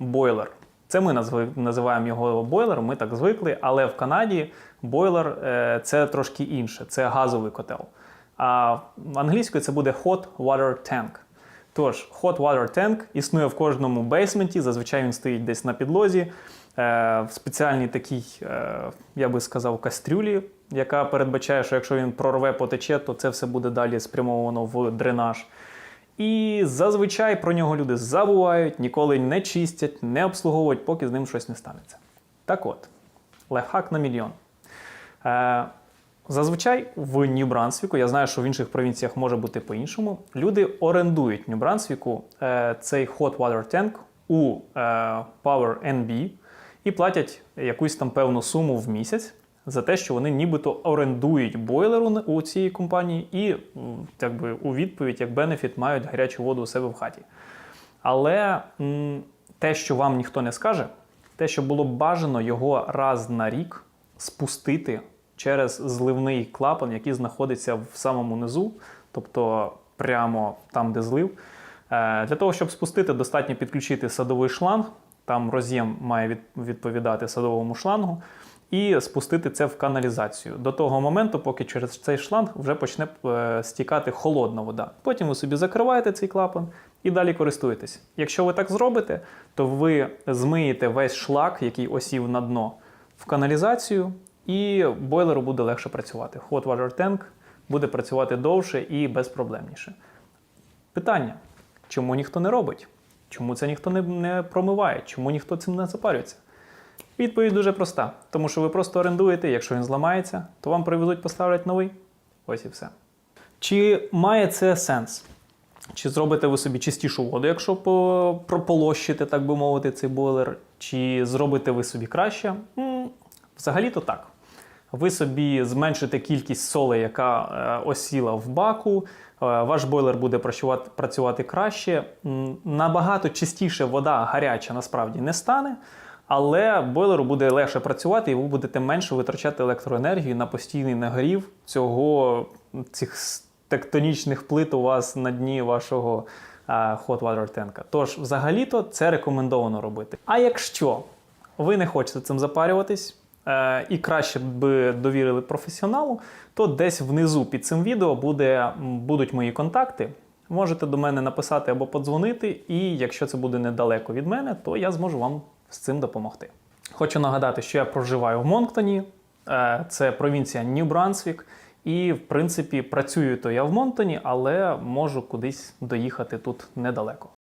бойлер. Це ми називаємо його бойлер, ми так звикли, але в Канаді бойлер е, це трошки інше, це газовий котел. А англійською це буде hot water tank. Тож, hot water tank існує в кожному бейсменті, зазвичай він стоїть десь на підлозі, е, в спеціальній такій, е, я би сказав, кастрюлі, яка передбачає, що якщо він прорве потече, то це все буде далі спрямовано в дренаж. І зазвичай про нього люди забувають, ніколи не чистять, не обслуговують, поки з ним щось не станеться. Так от, лайфхак на мільйон. Е, зазвичай в Нью-Брансвіку, я знаю, що в інших провінціях може бути по-іншому. Люди орендують в Нью-Брансвіку е, цей hot water tank у е, Power NB і платять якусь там певну суму в місяць за те, що вони нібито орендують бойлер у- цій компанії і якби, у відповідь, як бенефіт, мають гарячу воду у себе в хаті. Але те, що вам ніхто не скаже, те, що було б бажано його раз на рік спустити через зливний клапан, який знаходиться в самому низу, тобто прямо там, де злив. Е, Для того, щоб спустити, достатньо підключити садовий шланг. Там роз'єм має відповідати садовому шлангу, і спустити це в каналізацію до того моменту, поки через цей шланг вже почне е, стікати холодна вода. Потім ви собі закриваєте цей клапан і далі користуєтесь. Якщо ви так зробите, то ви змиєте весь шлак, який осів на дно, в каналізацію, і бойлеру буде легше працювати. Hot water tank буде працювати довше і безпроблемніше. Питання: чому ніхто не робить? Чому це ніхто не, не промиває? Чому ніхто цим не запарюється? Відповідь дуже проста. Тому що ви просто орендуєте, якщо він зламається, то вам привезуть, поставлять новий. Ось і все. Чи має це сенс? Чи зробите ви собі чистішу воду, якщо прополощите, так би мовити, цей бойлер? Чи зробите ви собі краще? Взагалі-то так. Ви собі зменшите кількість солей, яка е, осіла в баку. е, Ваш бойлер буде працювати краще. Набагато чистіше вода гаряча насправді не стане, але бойлеру буде легше працювати, і ви будете менше витрачати електроенергію на постійний нагрів цього цих тектонічних плит у вас на дні вашого hot water tank. Тож, взагалі-то це рекомендовано робити. А якщо ви не хочете цим запарюватись, е, і краще б довірили професіоналу, то десь внизу під цим відео буде, будуть мої контакти. Можете до мене написати або подзвонити, і якщо це буде недалеко від мене, то я зможу вам з цим допомогти. Хочу нагадати, що я проживаю в Монктоні, е, це провінція Нью-Брансвік. І, в принципі, працюю то я в Монтоні, але можу кудись доїхати тут недалеко.